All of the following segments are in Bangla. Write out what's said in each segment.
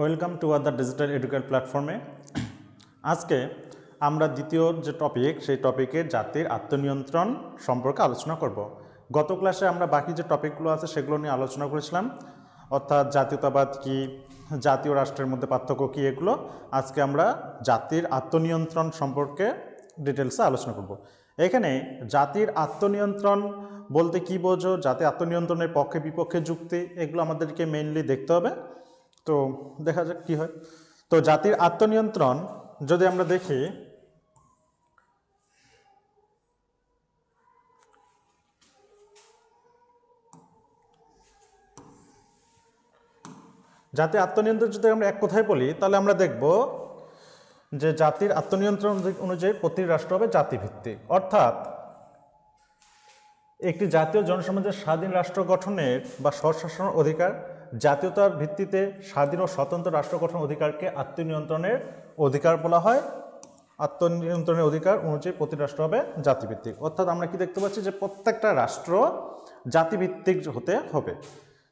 Welcome to other digital educate প্ল্যাটফর্মে। আজকে আমরা দ্বিতীয় যে টপিক, সেই টপিকে জাতির আত্মনিয়ন্ত্রণ সম্পর্কে আলোচনা করব। গত ক্লাসে আমরা বাকি যে টপিকগুলো আছে, সেগুলো নিয়ে আলোচনা করেছিলাম। অর্থাৎ জাতীয়তাবাদ কি, জাতীয় রাষ্ট্রের মধ্যে পার্থক্য কী, এগুলো আজকে আমরা জাতির আত্মনিয়ন্ত্রণ সম্পর্কে ডিটেলসে আলোচনা করব। এখানে জাতির আত্মনিয়ন্ত্রণ বলতে কি বোঝো? জাতি আত্মনিয়ন্ত্রণের পক্ষে বিপক্ষে যুক্তি, এগুলো আমাদেরকে মেইনলি দেখতে হবে। তো দেখা যাক কি হয়। তো জাতির আত্মনিয়ন্ত্রণ যদি আমরা দেখি, জাতির আত্মনিয়ন্ত্রণ যদি আমরা এক কথায় বলি, তাহলে আমরা দেখব যে জাতির আত্মনিয়ন্ত্রণ অনুযায়ী প্রতি রাষ্ট্র হবে জাতিভিত্তিক। অর্থাৎ একটি জাতীয় জনসমাজের স্বাধীন রাষ্ট্র গঠনের বা স্বশাসন অধিকার জাতীয়তার ভিত্তিতে স্বাধীন ও স্বতন্ত্র রাষ্ট্র গঠন অধিকারকে আত্মনিয়ন্ত্রণের অধিকার বলা হয়। আত্মনিয়ন্ত্রণের অধিকার অনুযায়ী প্রতি রাষ্ট্র হবে জাতিভিত্তিক। অর্থাৎ আমরা কি দেখতে পাচ্ছি যে প্রত্যেকটা রাষ্ট্র জাতিভিত্তিক হতে হবে।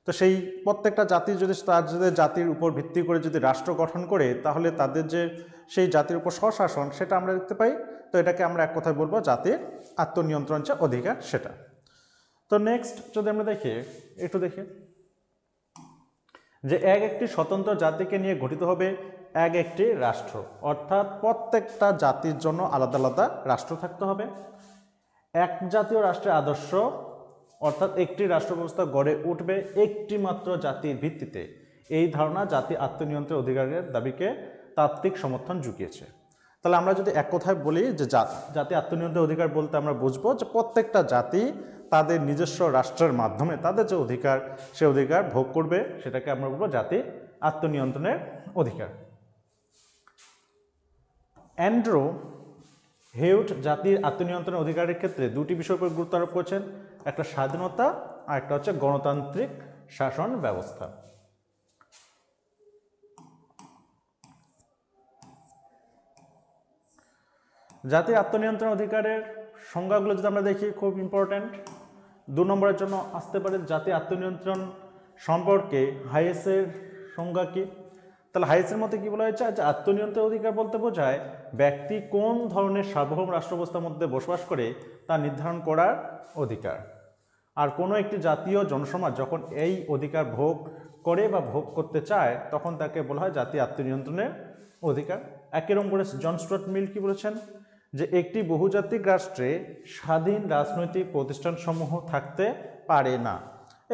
তো সেই প্রত্যেকটা জাতি যদি তার যদি জাতির উপর ভিত্তি করে যদি রাষ্ট্র গঠন করে, তাহলে তাদের যে সেই জাতির উপর স্বশাসন, সেটা আমরা দেখতে পাই। তো এটাকে আমরা এক কথায় বলব জাতির আত্মনিয়ন্ত্রণ যে অধিকার সেটা। তো নেক্সট যদি আমরা দেখি, একটু দেখি। যে এক একটি স্বতন্ত্র জাতিকে নিয়ে গঠিত হবে এক একটি রাষ্ট্র। অর্থাৎ প্রত্যেকটা জাতির জন্য আলাদা আলাদা রাষ্ট্র থাকতে হবে। এক জাতীয় রাষ্ট্রের আদর্শ, অর্থাৎ একটি রাষ্ট্র ব্যবস্থা গড়ে উঠবে একটি মাত্র জাতির ভিত্তিতে। এই ধারণা জাতি আত্মনিয়ন্ত্রের অধিকারের দাবিকে তাত্ত্বিক সমর্থন জুগিয়েছে। তাহলে আমরা যদি এক কথায় বলি যে জাত- জাতি আত্মনিয়ন্ত্রণ অধিকার বলতে আমরা বুঝব যে প্রত্যেকটা জাতি তাদের নিজস্ব রাষ্ট্রের মাধ্যমে তাদের যে অধিকার, সে অধিকার ভোগ করবে, সেটাকে আমরা বলব জাতি আত্মনিয়ন্ত্রণের অধিকার। অ্যান্ড্রো হেউট জাতির আত্মনিয়ন্ত্রণের অধিকারের ক্ষেত্রে দুটি বিষয়ের উপর গুরুত্ব আরোপ করেছেন, একটা স্বাধীনতা আর একটা হচ্ছে গণতান্ত্রিক শাসন ব্যবস্থা। জাতির আত্মনিয়ন্ত্রণ অধিকারের সংজ্ঞাগুলো যদি আমরা দেখি, খুব ইম্পর্ট্যান্ট দু নম্বরের জন্য আসতে পারে জাতি আত্মনিয়ন্ত্রণ সম্পর্কে হাইয়েসের সংজ্ঞা কি? তাহলে হাইয়েসের মধ্যে কি বলা হয়েছে? যে আত্মনিয়ন্ত্রণ অধিকার বলতে বোঝায় ব্যক্তি কোন ধরনের সার্বভৌম রাষ্ট্রব্যবস্থার মধ্যে বসবাস করে তা নির্ধারণ করার অধিকার। আর কোনো একটি জাতীয় জনসমাজ যখন এই অধিকার ভোগ করে বা ভোগ করতে চায়, তখন তাকে বলা হয় জাতীয় আত্মনিয়ন্ত্রণের অধিকার। একই রকম করে জন স্টুয়ার্ট মিল কি বলেছেন? যে একটি বহুজাতিক রাষ্ট্রে স্বাধীন রাজনৈতিক প্রতিষ্ঠানসমূহ থাকতে পারে না।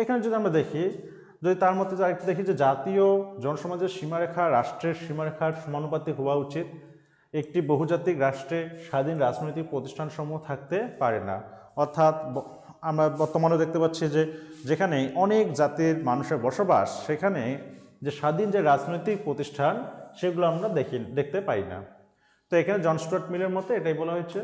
এখানে যদি আমরা দেখি, যদি তার মধ্যে আরেকটু দেখি যে জাতীয় জনসমাজের সীমারেখা, রাষ্ট্রের সীমারেখার সমানুপাতিক হওয়া উচিত। একটি বহুজাতিক রাষ্ট্রে স্বাধীন রাজনৈতিক প্রতিষ্ঠানসমূহ থাকতে পারে না। অর্থাৎ আমরা বর্তমানে দেখতে পাচ্ছি যে যেখানে অনেক জাতির মানুষের বসবাস, সেখানে যে স্বাধীন যে রাজনৈতিক প্রতিষ্ঠান, সেগুলো আমরা দেখি, দেখতে পাই না। তো এখানে জন স্টুয়ার্ট মিলের মতে এটাই বলা হয়েছে।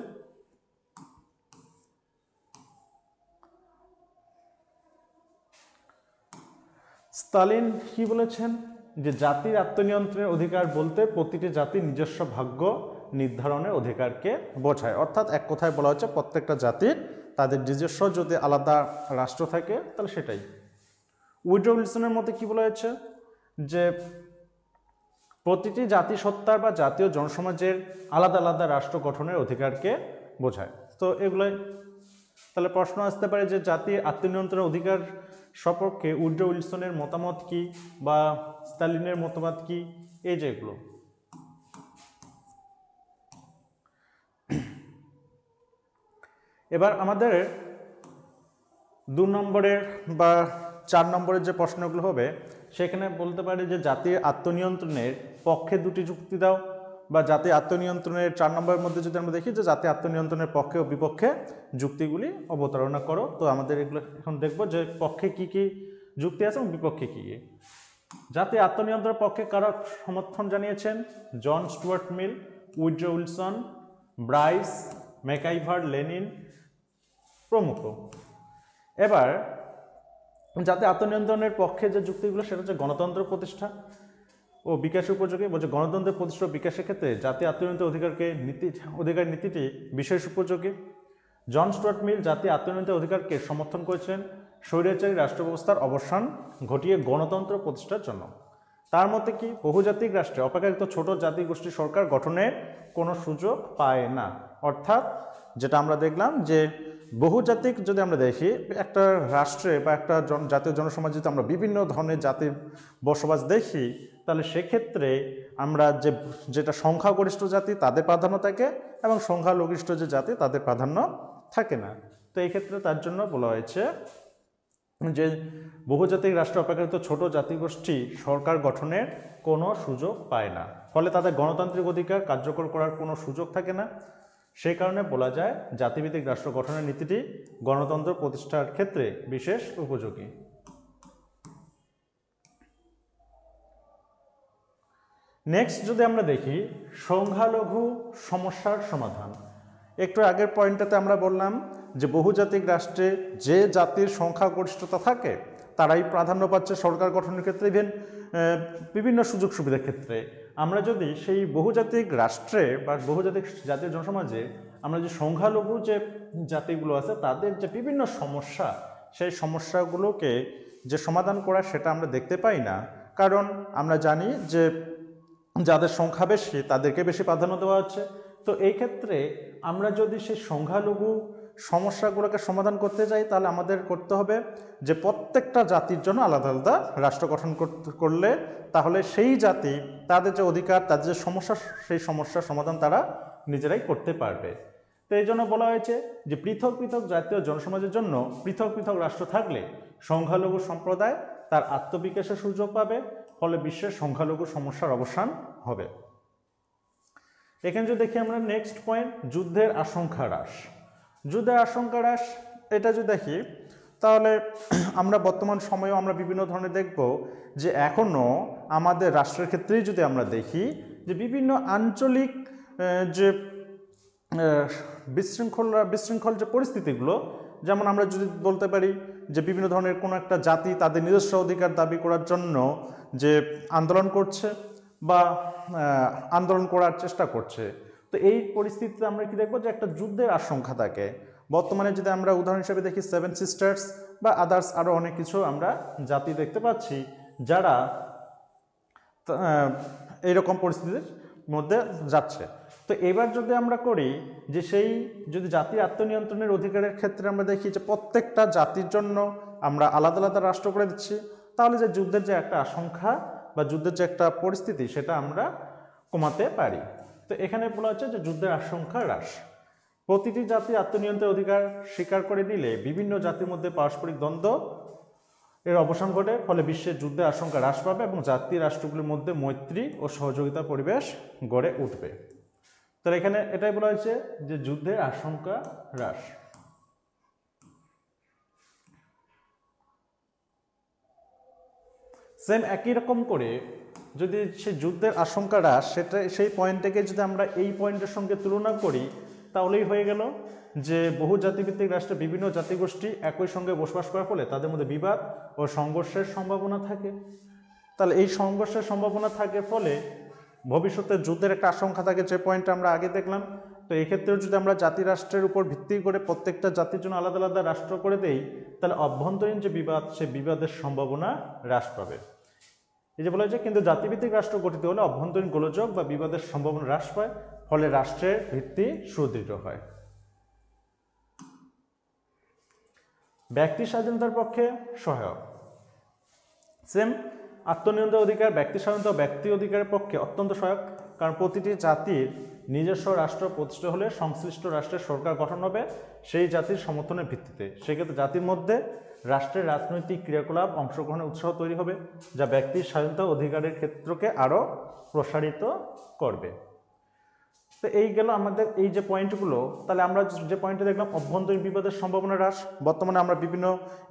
স্তালিন কি বলেছেন? যে জাতির আত্মনিয়ন্ত্রণের অধিকার বলতে প্রতিটি জাতির নিজস্ব ভাগ্য নির্ধারণের অধিকারকে বোঝায়। অর্থাৎ এক কথায় বলা হচ্ছে প্রত্যেকটা জাতির তাদের নিজস্ব যদি আলাদা রাষ্ট্র থাকে, তাহলে সেটাই। উইড্রো উইলসনের মতে কি বলা হয়েছে? যে প্রতিটি জাতিসত্তার বা জাতীয় জনসমাজের আলাদা আলাদা রাষ্ট্র গঠনের অধিকারকে বোঝায়। তো এগুলোই তাহলে প্রশ্ন আসতে পারে যে জাতির আত্মনিয়ন্ত্রণের অধিকার সম্পর্কে উড্রো উইলসনের মতামত কি বা স্টালিনের মতামত কি? এই যে এগুলো। এবার আমাদের দু নম্বরের বা চার নম্বরের যে প্রশ্নগুলো হবে, সেখানে বলতে পারে যে জাতির আত্মনিয়ন্ত্রণের পক্ষে দুটি যুক্তি দাও, বা জাতি আত্মনিয়ন্ত্রণের চার নম্বরের মধ্যে যদি আমরা দেখি যে জাতি আত্মনিয়ন্ত্রণের পক্ষে ও বিপক্ষে যুক্তিগুলি অবতারণা করো। তো আমাদের এগুলো এখন দেখব যে পক্ষে কি কি যুক্তি আছে এবং বিপক্ষে কী কী। জাতি আত্মনিয়ন্ত্রণের পক্ষে কারা সমর্থন জানিয়েছেন? John Stuart Mill, Woodrow Wilson, Bryce, MacIver, Lenin প্রমুখ। এবার যাতে আত্মনিয়ন্ত্রণের পক্ষে যে যুক্তিগুলো, সেটা হচ্ছে গণতন্ত্র প্রতিষ্ঠা। ও বিকাশ উপযোগী বলছে গণতন্ত্রের প্রতিষ্ঠা বিকাশের ক্ষেত্রে জাতীয় আত্মনিয়ন্ত্রণ অধিকারকে নীতি, অধিকার নীতিটি বিশেষ উপযোগী। জন স্টুয়ার্ট মিল জাতীয় আত্মনিয়ন্ত্রণ অধিকারকে সমর্থন করেছেন। স্বৈরাচারী রাষ্ট্র ব্যবস্থার অবসান ঘটিয়ে গণতন্ত্র প্রতিষ্ঠার জন্য। তার মতে কি, বহুজাতিক রাষ্ট্রে অপেক্ষাকৃত ছোট জাতি গোষ্ঠী সরকার গঠনের কোনো সুযোগ পায় না। অর্থাৎ যেটা আমরা দেখলাম যে বহুজাতিক যদি আমরা দেখি, একটা রাষ্ট্রে বা একটা জাতীয় জনসমাজ যদি আমরা বিভিন্ন ধরনের জাতির বসবাস দেখি তাহলে সেক্ষেত্রে আমরা যে যেটা সংখ্যাগরিষ্ঠ জাতি, তাদের প্রাধান্য থাকে এবং সংখ্যালঘিষ্ঠ যে জাতি, তাদের প্রাধান্য থাকে না। তো এই ক্ষেত্রে তার জন্য বলা হয়েছে যে বহুজাতিক রাষ্ট্র অপেক্ষাকৃত ছোট জাতিগোষ্ঠী সরকার গঠনের কোনো সুযোগ পায় না। ফলে তাদের গণতান্ত্রিক অধিকার কার্যকর করার কোনো সুযোগ থাকে না। সেই কারণে বলা যায় জাতিভিত্তিক রাষ্ট্র গঠনের নীতিটি গণতন্ত্র প্রতিষ্ঠার ক্ষেত্রে বিশেষ উপযোগী। নেক্সট যদি আমরা দেখি, সংখ্যালঘু সমস্যার সমাধান। একটু আগের পয়েন্টটাতে আমরা বললাম যে বহুজাতিক রাষ্ট্রে যে জাতির সংখ্যাগরিষ্ঠতা থাকে, তারাই প্রাধান্য পাচ্ছে সরকার গঠনের ক্ষেত্রে ইভেন বিভিন্ন সুযোগ সুবিধার ক্ষেত্রে। আমরা যদি সেই বহুজাতিক রাষ্ট্রে বা বহুজাতিক জাতীয় জনসমাজে আমরা যে সংখ্যালঘু যে জাতিগুলো আছে, তাদের যে বিভিন্ন সমস্যা, সেই সমস্যাগুলোকে যে সমাধান করা সেটা আমরা দেখতে পাই না। কারণ আমরা জানি যে যাদের সংখ্যা বেশি, তাদেরকে বেশি প্রাধান্য দেওয়া হচ্ছে। তো এই ক্ষেত্রে আমরা যদি সেই সংখ্যালঘু সমস্যাগুলোকে সমাধান করতে যাই, তাহলে আমাদের করতে হবে যে প্রত্যেকটা জাতির জন্য আলাদা আলাদা রাষ্ট্র গঠন করলে তাহলে সেই জাতি তাদের যে অধিকার, তাদের যে সমস্যা, সেই সমস্যার সমাধান তারা নিজেরাই করতে পারবে। তো এই জন্য বলা হয়েছে যে পৃথক পৃথক জাতীয় জনসমাজের জন্য পৃথক পৃথক রাষ্ট্র থাকলে সংখ্যালঘু সম্প্রদায় তার আত্মবিকাশের সুযোগ পাবে ফলে বিশ্বের সংখ্যালঘু সমস্যার অবসান হবে। এখানে যদি দেখি আমরা নেক্সট পয়েন্ট যুদ্ধের আশঙ্কা হ্রাস। যুদ্ধের আশঙ্কা হ্রাস, এটা যদি দেখি, তাহলে আমরা বর্তমান সময়েও আমরা বিভিন্ন ধরনের দেখব যে এখনও আমাদের রাষ্ট্রের ক্ষেত্রেই যদি আমরা দেখি যে বিভিন্ন আঞ্চলিক যে বিশৃঙ্খল বিশৃঙ্খল যে পরিস্থিতিগুলো, যেমন আমরা যদি বলতে পারি যে বিভিন্ন ধরনের কোনো একটা জাতি তাদের নিজস্ব অধিকার দাবি করার জন্য যে আন্দোলন করছে বা আন্দোলন করার চেষ্টা করছে। তো এই পরিস্থিতিতে আমরা কি দেখব যে একটা যুদ্ধের আশঙ্কা থাকে। বর্তমানে যদি আমরা উদাহরণ হিসেবে দেখি সেভেন সিস্টার্স বা আদার্স আরও অনেক কিছু আমরা জাতি দেখতে পাচ্ছি, যারা এইরকম পরিস্থিতির মধ্যে যাচ্ছে। তো এবার যদি আমরা করি যে সেই, যদি জাতির আত্মনিয়ন্ত্রণের অধিকারের ক্ষেত্রে আমরা দেখি যে প্রত্যেকটা জাতির জন্য আমরা আলাদা আলাদা রাষ্ট্র করে দিচ্ছি তাহলে যে যুদ্ধের যে একটা আশঙ্কা বা যুদ্ধের যে একটা পরিস্থিতি, সেটা আমরা কমাতে পারি। তো এখানে বলা হচ্ছে যে যুদ্ধের আশঙ্কা হ্রাস। প্রতিটি জাতি আত্মনিয়ন্ত্রণের অধিকার স্বীকার করে দিলে বিভিন্ন জাতির মধ্যে পারস্পরিক দ্বন্দ্ব এর অবসান ঘটে, ফলে বিশ্বের যুদ্ধের আশঙ্কা হ্রাস পাবে এবং জাতি রাষ্ট্রগুলির মধ্যে মৈত্রী ও সহযোগিতা পরিবেশ গড়ে উঠবে। তাহলে এখানে এটাই বলা হয়েছে যে যুদ্ধের আশঙ্কা হ্রাস। সেম একই রকম করে যদি সে যুদ্ধের আশঙ্কা হ্রাস সেটা, সেই পয়েন্টটাকে যদি আমরা এই পয়েন্টের সঙ্গে তুলনা করি, তাহলেই হয়ে গেল যে বহু জাতিভিত্তিক রাষ্ট্রে, বিভিন্ন জাতিগোষ্ঠী একই সঙ্গে বসবাস করার ফলে তাদের মধ্যে বিবাদ ও সংঘর্ষের সম্ভাবনা থাকে। তাহলে এই সংঘর্ষের সম্ভাবনা থাকে ফলে ভবিষ্যতে যুদ্ধের একটা আশঙ্কা থাকে, যে পয়েন্টটা আমরা আগে দেখলাম। তো এই ক্ষেত্রেও যদি আমরা জাতি রাষ্ট্রের উপর ভিত্তি করে প্রত্যেকটা জাতির জন্য আলাদা আলাদা রাষ্ট্র করে দেই, তাহলে অভ্যন্তরীণ যে বিবাদ, সে বিবাদের সম্ভাবনা হ্রাস পাবে। এই যে বলা হয়েছে, কিন্তু জাতিভিত্তিক রাষ্ট্র গঠিত হলে অভ্যন্তরীণ গোলযোগ বা বিবাদের সম্ভাবনা হ্রাস পায়, ফলে রাষ্ট্রের ভিত্তি সুদৃঢ় হয়। ব্যক্তি স্বাধীনতার পক্ষে সহায়ক। সেম, আত্মনিয়ন্ত্রণ অধিকার, ব্যক্তি স্বাধীনতা ব্যক্তি অধিকারের পক্ষে অত্যন্ত সহায়ক, কারণ প্রতিটি জাতির নিজস্ব রাষ্ট্র প্রতিষ্ঠা হলে সংশ্লিষ্ট রাষ্ট্রের সরকার গঠন হবে সেই জাতির সমর্থনের ভিত্তিতে। সেক্ষেত্রে জাতির মধ্যে রাষ্ট্রের রাজনৈতিক ক্রিয়াকলাপ, অংশগ্রহণের উৎসাহ তৈরি হবে, যা ব্যক্তির স্বাধীনতা অধিকারের ক্ষেত্রকে আরও প্রসারিত করবে। তো এই গেল আমাদের এই যে পয়েন্টগুলো তাহলে আমরা যে পয়েন্টে দেখলাম অভ্যন্তরীণ বিবাদের সম্ভাবনা হ্রাস। বর্তমানে আমরা বিভিন্ন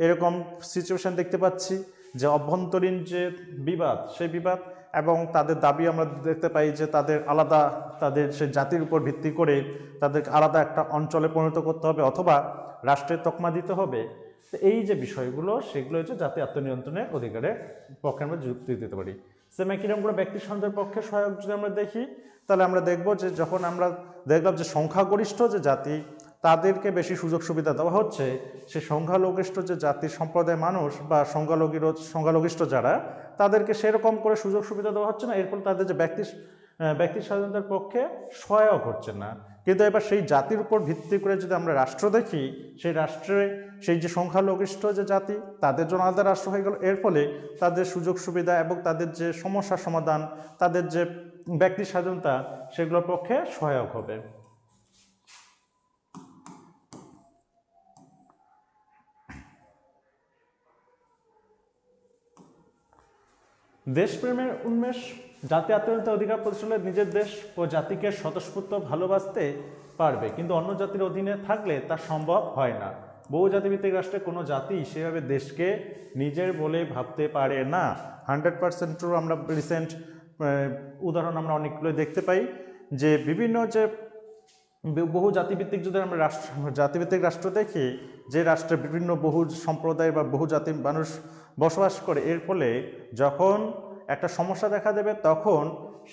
এরকম সিচুয়েশান দেখতে পাচ্ছি যে অভ্যন্তরীণ যে বিবাদ, সেই বিবাদ এবং তাদের দাবি আমরা দেখতে পাই যে তাদের আলাদা, তাদের সে জাতির উপর ভিত্তি করে তাদেরকে আলাদা একটা অঞ্চলে পরিণত করতে হবে অথবা রাষ্ট্রের তকমা দিতে হবে। তো এই যে বিষয়গুলো, সেগুলো হচ্ছে জাতি আত্মনিয়ন্ত্রণের অধিকারের পক্ষে আমরা যুক্তি দিতে পারি। সেম একই রকম করে ব্যক্তি সন্তানের পক্ষে সহায়ক যদি আমরা দেখি, তাহলে আমরা দেখব যে যখন আমরা দেখলাম যে সংখ্যাগরিষ্ঠ যে জাতি, তাদেরকে বেশি সুযোগ সুবিধা দেওয়া হচ্ছে, সে সংখ্যালঘিষ্ঠ যে জাতির সম্প্রদায়ের মানুষ বা সংখ্যালঘির সংখ্যালঘিষ্ঠ যারা, তাদেরকে সেরকম করে সুযোগ সুবিধা দেওয়া হচ্ছে না। এর ফলে তাদের যে ব্যক্তি ব্যক্তি স্বাধীনতার পক্ষে সহায়ক হচ্ছে না। কিন্তু এবার সেই জাতির উপর ভিত্তি করে যদি আমরা রাষ্ট্র দেখি, সেই রাষ্ট্রে সেই যে সংখ্যালঘিষ্ঠ যে জাতি, তাদের জন্য আলাদা রাষ্ট্র হয়ে গেল। এর ফলে তাদের সুযোগ সুবিধা এবং তাদের যে সমস্যার সমাধান, তাদের যে ব্যক্তি স্বাধীনতা, সেগুলোর পক্ষে সহায়ক হবে। দেশপ্রেমের উন্মেষ জাতি আত্মীয়তা অধিকার প্রতিষ্ঠানে নিজের দেশ ও জাতিকে স্বতঃস্ফূর্ত ভালোবাসতে পারবে। কিন্তু অন্য জাতির অধীনে থাকলে তা সম্ভব হয় না। বহু জাতিভিত্তিক রাষ্ট্রে কোনো জাতি সেভাবে দেশকে নিজের বলে ভাবতে পারে না। হান্ড্রেড পার্সেন্ট আমরা রিসেন্ট উদাহরণ আমরা অনেকগুলো দেখতে পাই যে বিভিন্ন যে বহু জাতিভিত্তিক যদি আমরা রাষ্ট্র, জাতিভিত্তিক রাষ্ট্র দেখি, যে রাষ্ট্রে বিভিন্ন বহু সম্প্রদায় বা বহু জাতির মানুষ বসবাস করে, এর ফলে যখন একটা সমস্যা দেখা দেবে, তখন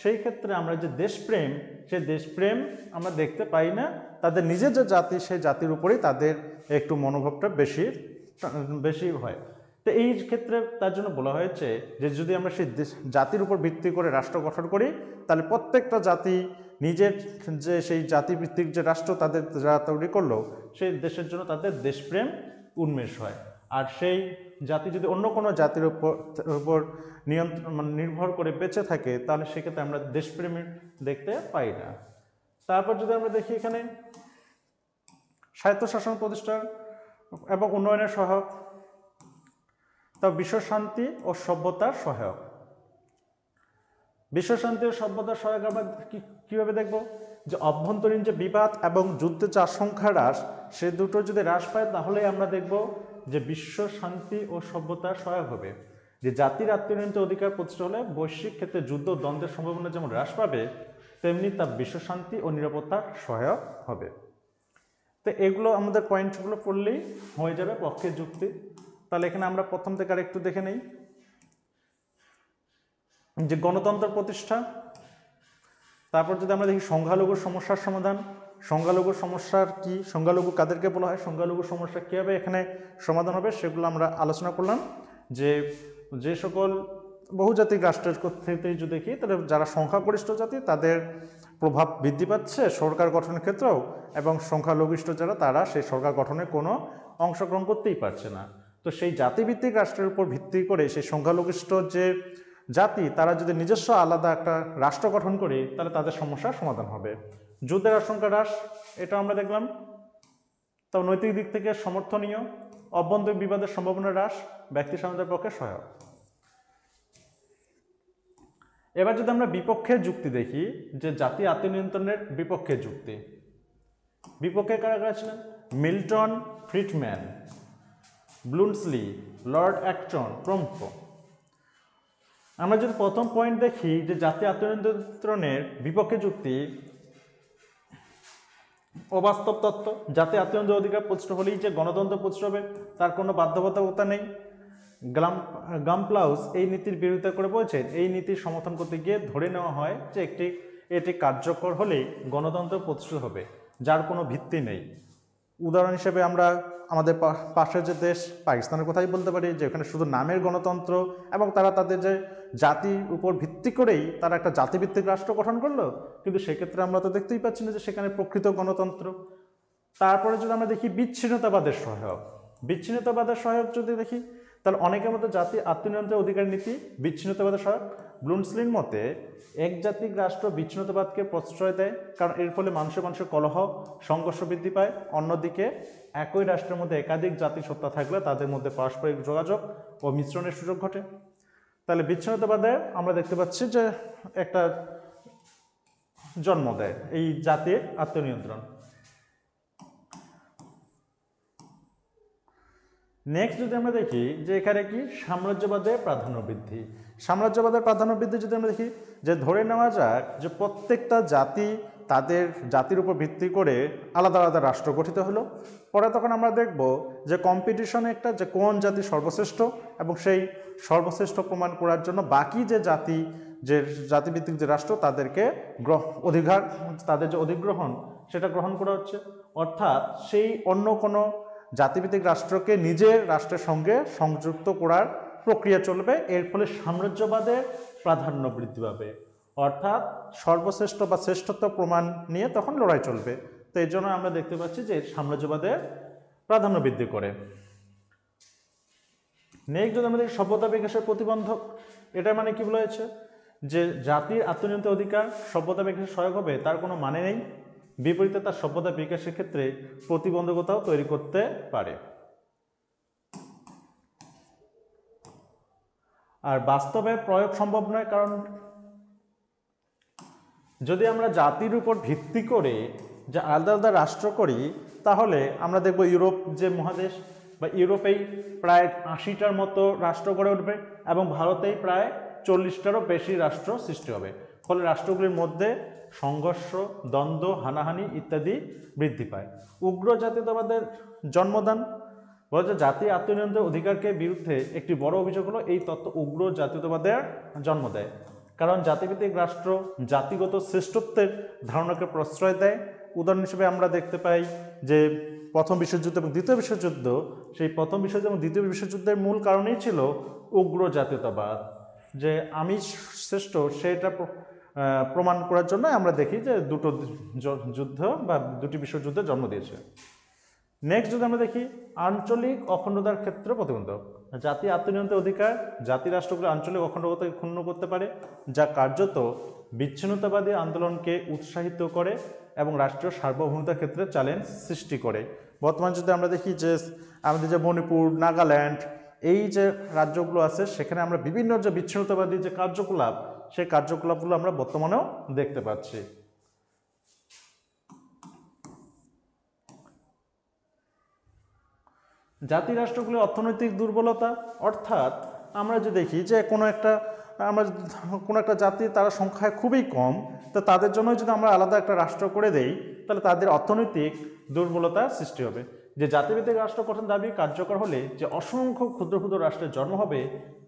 সেই ক্ষেত্রে আমরা যে দেশপ্রেম সেই দেশপ্রেম আমরা দেখতে পাই না। তাদের নিজের যে জাতি, সেই জাতির উপরেই তাদের একটু মনোভাবটা বেশি বেশি হয়। তো এই ক্ষেত্রে তার জন্য বলা হয়েছে যে যদি আমরা সেই জাতির উপর ভিত্তি করে রাষ্ট্র গঠন করি, তাহলে প্রত্যেকটা জাতি নিজের যে সেই জাতিভিত্তিক যে রাষ্ট্র তাদের যারা তৈরি করল, সেই দেশের জন্য তাদের দেশপ্রেম উন্মেষ হয়। আর সেই জাতি যদি অন্য কোনো জাতির উপর উপর নিয়ন্ত্রণ মানে নির্ভর করে বেঁচে থাকে, তাহলে সেক্ষেত্রে আমরা দেশপ্রেমী দেখতে পাই না। তারপর যদি আমরা দেখি এখানে, স্বায়ত্তশাসন প্রতিষ্ঠা এবং উন্নয়নের সহায়ক, তা বিশ্ব শান্তি ও সভ্যতার সহায়ক। বিশ্ব শান্তি ও সভ্যতার সহায়ক আমরা কীভাবে দেখব? যে অভ্যন্তরীণ যে বিবাদ এবং যুদ্ধের যে আশঙ্কা হ্রাস, সে দুটো যদি হ্রাস পায় তাহলে আমরা দেখব যে বিশ্ব শান্তি ও সভ্যতার সহায়ক হবে, যে জাতির আত্মনিয়ন্ত্রিত অধিকার প্রতিষ্ঠা হলে বৈশ্বিক ক্ষেত্রে যুদ্ধ দ্বন্দ্বের সম্ভাবনা যেমন হ্রাস পাবে, তেমনি তা বিশ্ব শান্তি ও নিরাপত্তার সহায়ক হবে। তো এগুলো আমাদের পয়েন্টগুলো পড়লেই হয়ে যাবে পক্ষের যুক্তি। তাহলে এখানে আমরা প্রথম থেকে আর একটু দেখে নেই। যে গণতন্ত্র প্রতিষ্ঠা, তারপর যদি আমরা দেখি সংখ্যালঘুর সমস্যার সমাধান সংখ্যালঘুর সমস্যার কি? সংখ্যালঘু কাদেরকে বলা হয়? সংখ্যালঘু সমস্যা কীভাবে এখানে সমাধান হবে সেগুলো আমরা আলোচনা করলাম। যে যে সকল বহুজাতিক রাষ্ট্রের থেকে যদি দেখি, তাহলে যারা সংখ্যাগরিষ্ঠ জাতি, তাদের প্রভাব বৃদ্ধি পাচ্ছে সরকার গঠনের ক্ষেত্রেও এবং সংখ্যালঘিষ্ঠ যারা, তারা সেই সরকার গঠনে কোনো অংশগ্রহণ করতেই পারছে না। তো সেই জাতিভিত্তিক রাষ্ট্রের উপর ভিত্তি করে সেই সংখ্যালঘিষ্ঠ যে জাতি, তারা যদি নিজস্ব আলাদা একটা রাষ্ট্র গঠন করে, তাহলে তাদের সমস্যার সমাধান হবে। যুদ্ধের আশঙ্কা হ্রাস, এটা আমরা দেখলাম। তাও নৈতিক দিক থেকে সমর্থনীয়, অভ্যন্তরীণ বিবাদের সম্ভাবনা হ্রাস, ব্যক্তি সমাজের পক্ষে সহায়ক। এবার যদি আমরা বিপক্ষের যুক্তি দেখি, যে জাতি আত্মনিয়ন্ত্রণের বিপক্ষের যুক্তি। বিপক্ষে কারা কারা ছিলেন? মিল্টন ফ্রিটম্যান ব্লুন্সলি লর্ড অ্যাকটন প্রমুখ। আমরা যদি প্রথম পয়েন্ট দেখি, যে জাতীয় আত্মনিয়ন্ত্রণের বিপক্ষে যুক্তি অবাস্তব তত্ত্ব। যাতে আত্মীয় অধিকার প্রতিষ্ঠা হলেই যে গণতন্ত্র প্রতিষ্ঠা হবে, তার কোনো বাধ্যবাধকতা নেই। গ্লাম গামপ্লাউস এই নীতির বিরোধিতা করে বলছেন এই নীতির সমর্থন করতে গিয়ে ধরে নেওয়া হয় যে একটি, এটি কার্যকর হলেই গণতন্ত্র প্রতিষ্ঠিত হবে, যার কোনো ভিত্তি নেই। উদাহরণ হিসেবে আমরা আমাদের পাশের যে দেশ, পাকিস্তানের কথাই বলতে পারি, যে ওখানে শুধু নামের গণতন্ত্র এবং তারা তাদের যে জাতির উপর ভিত্তি করেই তারা একটা জাতিভিত্তিক রাষ্ট্র গঠন করল। কিন্তু সেক্ষেত্রে আমরা তো দেখতেই পাচ্ছি না যে সেখানে প্রকৃত গণতন্ত্র। তারপরে যদি আমরা দেখি বিচ্ছিন্নতাবাদের সহায়ক বিচ্ছিন্নতাবাদের সহায়ক যদি দেখি তাহলে অনেকের মতো জাতি আত্মনিয়ন্ত্রণ অধিকার নীতি, বিচ্ছিন্নতাবাদের সহায়ক। ব্লুন্সলির মতে, এক জাতিক রাষ্ট্র বিচ্ছিন্নতাবাদকে প্রশ্রয় দেয়, কারণ এর ফলে মানুষের মানুষের কলহ, সংঘর্ষ বৃদ্ধি পায়। অন্যদিকে, একই রাষ্ট্রের মধ্যে একাধিক জাতি সত্তা থাকলে তাদের মধ্যে পারস্পরিক যোগাযোগ ও মিশ্রণের সুযোগ ঘটে। তাহলে বিচ্ছিন্নতাবাদে আমরা দেখতে পাচ্ছি যে একটা জন্ম দেয় এই জাতির আত্মনিয়ন্ত্রণ। নেক্সট যদি আমরা দেখি যে এখানে কি? সাম্রাজ্যবাদের প্রাধান্য বৃদ্ধি। সাম্রাজ্যবাদের প্রাধান্য বৃদ্ধি যদি আমরা দেখি, যে ধরে নেওয়া যাক যে প্রত্যেকটা জাতি তাদের জাতির উপর ভিত্তি করে আলাদা আলাদা রাষ্ট্র গঠিত হলো। পরে তখন আমরা দেখব যে কম্পিটিশনে একটা যে কোন জাতি সর্বশ্রেষ্ঠ এবং সেই সর্বশ্রেষ্ঠ প্রমাণ করার জন্য বাকি যে জাতি, যে জাতিভিত্তিক যে রাষ্ট্র, তাদেরকে গ্রহ, অধিকার, তাদের যে অধিগ্রহণ, সেটা গ্রহণ করা হচ্ছে। অর্থাৎ সেই অন্য কোনো জাতিভিত্তিক রাষ্ট্রকে নিজের রাষ্ট্রের সঙ্গে সংযুক্ত করার প্রক্রিয়া চলবে। এর ফলে সাম্রাজ্যবাদের প্রাধান্য বৃদ্ধি পাবে। অর্থাৎ সর্বশ্রেষ্ঠ বা শ্রেষ্ঠত্ব প্রমাণ নিয়ে তখন লড়াই চলবে। তো এই জন্য আমরা দেখতে পাচ্ছি যে সাম্রাজ্যবাদের প্রাধান্য বৃদ্ধি করে। নেক্সট যদি আমাদের সভ্যতা বিকাশের প্রতিবন্ধক, এটা মানে কি বলা হয়েছে যে জাতির আত্মনিয়ন্ত্রণ অধিকার সভ্যতা বিকাশে সহায়ক হবে, তার কোনো মানে নেই। বিপরীতে তার সভ্যতা বিকাশের ক্ষেত্রে প্রতিবন্ধকতাও তৈরি করতে পারে। আর বাস্তবে প্রয়োগ সম্ভব নয়, কারণ যদি আমরা জাতির উপর ভিত্তি করে যে আলাদা আলাদা রাষ্ট্র করি, তাহলে আমরা দেখব ইউরোপ যে মহাদেশ বা ইউরোপেই প্রায় আশিটার মতো রাষ্ট্র গড়ে উঠবে এবং ভারতেই প্রায় চল্লিশটারও বেশি রাষ্ট্র সৃষ্টি হবে। ফলে রাষ্ট্রগুলির মধ্যে সংঘর্ষ, দ্বন্দ্ব, হানাহানি ইত্যাদি বৃদ্ধি পায়। উগ্র জাতীয়তাবাদের জন্মদান। বলা যায় জাতি আত্মনিয়ন্ত্রণ অধিকারকে বিরুদ্ধে একটি বড় অভিযোগ হলো, এই তত্ত্ব উগ্র জাতীয়তাবাদের জন্ম দেয়। কারণ জাতিভিত্তিক রাষ্ট্র জাতিগত শ্রেষ্ঠত্বের ধারণাকে প্রশ্রয় দেয়। উদাহরণ হিসেবে আমরা দেখতে পাই যে প্রথম বিশ্বযুদ্ধ এবং দ্বিতীয় বিশ্বযুদ্ধ, সেই প্রথম বিশ্বযুদ্ধ এবং দ্বিতীয় বিশ্বযুদ্ধের মূল কারণেই ছিল উগ্র জাতীয়তাবাদ। যে আমি শ্রেষ্ঠ, সেটা প্রমাণ করার জন্য আমরা দেখি যে দুটো যুদ্ধ বা দুটি বিশ্বযুদ্ধের জন্ম দিয়েছে। নেক্সট যদি আমরা দেখি, আঞ্চলিক অখণ্ডতার ক্ষেত্রে প্রতিবন্ধক। জাতি আত্মনিয়ন্ত্রণ অধিকার, জাতি রাষ্ট্রগুলো আঞ্চলিক অখণ্ডতাকে ক্ষুণ্ণ করতে পারে, যা কার্যত বিচ্ছিন্নতাবাদী আন্দোলনকে উৎসাহিত করে এবং রাষ্ট্রীয় সার্বভৌমতার ক্ষেত্রে চ্যালেঞ্জ সৃষ্টি করে। বর্তমান যদি আমরা দেখি যে, আমাদের যে মণিপুর, নাগাল্যান্ড, এই যে রাজ্যগুলো আছে, সেখানে আমরা বিভিন্ন যে বিচ্ছিন্নতাবাদী যে কার্যকলাপ সেই কার্যকলাপগুলো আমরা বর্তমানেও দেখতে পাচ্ছি। জাতি রাষ্ট্রগুলির অর্থনৈতিক দুর্বলতা, অর্থাৎ আমরা যে দেখি যে কোনো একটা, আমরা কোনো একটা জাতি তারা সংখ্যায় খুবই কম, তো তাদের জন্য যদি আমরা আলাদা একটা রাষ্ট্র করে দেই, তাহলে তাদের অর্থনৈতিক দুর্বলতার সৃষ্টি হবে। যে জাতিভিত্তিক রাষ্ট্র গঠন দাবি কার্যকর হলে যে অসংখ্য ক্ষুদ্র ক্ষুদ্র রাষ্ট্রের জন্ম হবে,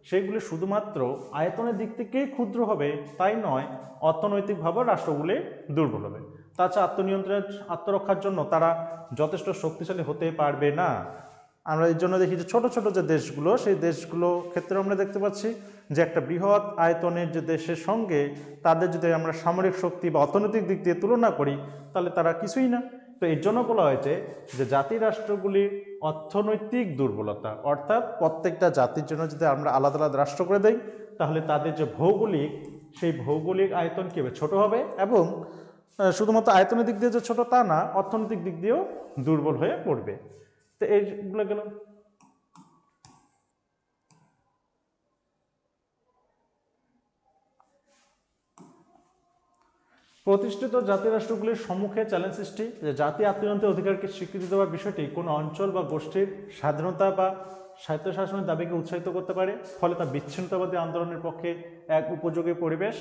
সেগুলি শুধুমাত্র আয়তনের দিক থেকেই ক্ষুদ্র হবে, তাই নয় অর্থনৈতিকভাবে রাষ্ট্রগুলি দুর্বল হবে। তাছাড়া আত্মনিয়ন্ত্রণের, আত্মরক্ষার জন্য তারা যথেষ্ট শক্তিশালী হতে পারবে না। আমরা এর জন্য দেখি যে ছোট ছোট যে দেশগুলো, সেই দেশগুলো ক্ষেত্রে আমরা দেখতে পাচ্ছি যে একটা বৃহৎ আয়তনের যে দেশের সঙ্গে তাদের যদি আমরা সামরিক শক্তি বা অর্থনৈতিক দিক দিয়ে তুলনা করি, তাহলে তারা কিছুই না। তো এর জন্য বলা হয়েছে যে জাতি রাষ্ট্রগুলির অর্থনৈতিক দুর্বলতা, অর্থাৎ প্রত্যেকটা জাতির জন্য যদি আমরা আলাদা আলাদা রাষ্ট্র করে দেই, তাহলে তাদের যে ভৌগোলিক, সেই ভৌগোলিক আয়তন কী হবে? ছোটো হবে এবং শুধুমাত্র আয়তনের দিক দিয়ে যে ছোটো তা না, অর্থনৈতিক দিক দিয়েও দুর্বল হয়ে পড়বে। তো এইগুলো গেল। প্রতিষ্ঠিত জাতি রাষ্ট্রগুলির সম্মুখে চ্যালেঞ্জ সৃষ্টি, যে জাতি আত্মনিয়ন্ত্রণ অধিকারকে স্বীকৃতি দেওয়ার বিষয়টি কোনো অঞ্চল বা গোষ্ঠীর স্বাধীনতা বা স্বায়ত্তশাসনের দাবিকে উৎসাহিত করতে পারে, ফলে তা বিচ্ছিন্নতাবাদী আন্দোলনের পক্ষে এক উপযোগী পরিবেশ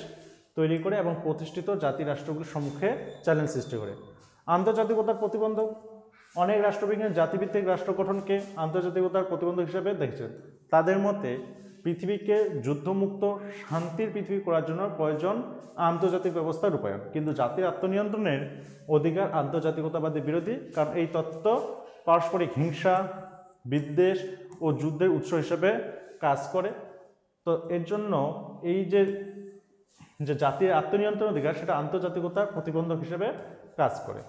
তৈরি করে এবং প্রতিষ্ঠিত জাতি রাষ্ট্রগুলির সম্মুখে চ্যালেঞ্জ সৃষ্টি করে। আন্তর্জাতিকতার প্রতিবন্ধক, অনেক রাষ্ট্রবিজ্ঞান জাতিভিত্তিক রাষ্ট্র গঠনকে আন্তর্জাতিকতার প্রতিবন্ধক হিসেবে দেখছেন। তাদের মতে পৃথিবীকে যুদ্ধমুক্ত, শান্তির পৃথিবী করার জন্য প্রয়োজন আন্তর্জাতিক ব্যবস্থা রূপায়ণ। কিন্তু জাতির আত্মনিয়ন্ত্রণের অধিকার আন্তর্জাতিকতাবাদী বিরোধী, কারণ এই তত্ত্ব পারস্পরিক হিংসা, বিদ্বেষ ও যুদ্ধের উৎস হিসেবে কাজ করে। তো এর জন্য এই যে যে জাতির আত্মনিয়ন্ত্রণ অধিকার, সেটা আন্তর্জাতিকতার প্রতিবন্ধক হিসেবে কাজ করে।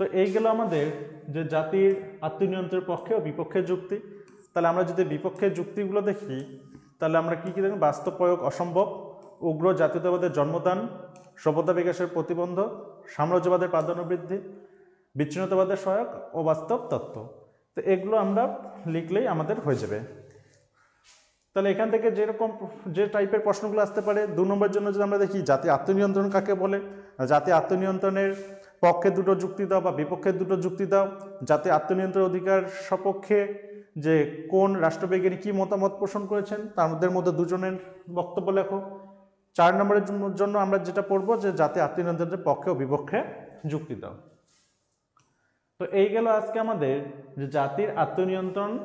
তো এই গেল আমাদের যে জাতির আত্মনিয়ন্ত্রণের পক্ষে ও বিপক্ষের যুক্তি। তাহলে আমরা যদি বিপক্ষের যুক্তিগুলো দেখি তাহলে আমরা কী কী দেখব বাস্তব প্রয়োগ অসম্ভব, উগ্র জাতীয়তাবাদের জন্মদান, সভ্যতা বিকাশের প্রতিবন্ধক সাম্রাজ্যবাদের প্রাধান্য বৃদ্ধি, বিচ্ছিন্নতাবাদের সহায়ক ও বাস্তব তত্ত্ব। তো এগুলো আমরা লিখলেই আমাদের হয়ে যাবে। তাহলে এখান থেকে যেরকম যে টাইপের প্রশ্নগুলো আসতে পারে, দু নম্বরের জন্য যদি আমরা দেখি, জাতি আত্মনিয়ন্ত্রণ কাকে বলে? জাতি আত্মনিয়ন্ত্রণের পক্ষে দুটো যুক্তি দাও বা বিপক্ষে দুটো যুক্তি দাও। জাতি আত্মনিয়ন্ত্রণ অধিকার সপক্ষে যে কোন রাষ্ট্রবিজ্ঞানী কী মতামত পোষণ করেছেন, তার মধ্যে দুজনের বক্তব্য লেখো। চার নম্বরের জন্য- আমরা যেটা পড়ব যে জাতি আত্মনিয়ন্ত্রণের পক্ষে ও বিপক্ষে যুক্তি দাও। তো এই গেল আজকে আমাদের যে জাতির আত্মনিয়ন্ত্রণ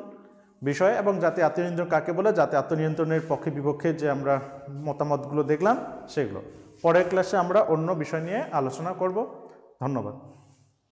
বিষয় এবং জাতি আত্মনিয়ন্ত্রণ কাকে বলে? জাতি আত্মনিয়ন্ত্রণের পক্ষে বিপক্ষে যে আমরা মতামতগুলো দেখলাম, সেগুলো। পরের ক্লাসে আমরা অন্য বিষয় নিয়ে আলোচনা করব। ধন্যবাদ।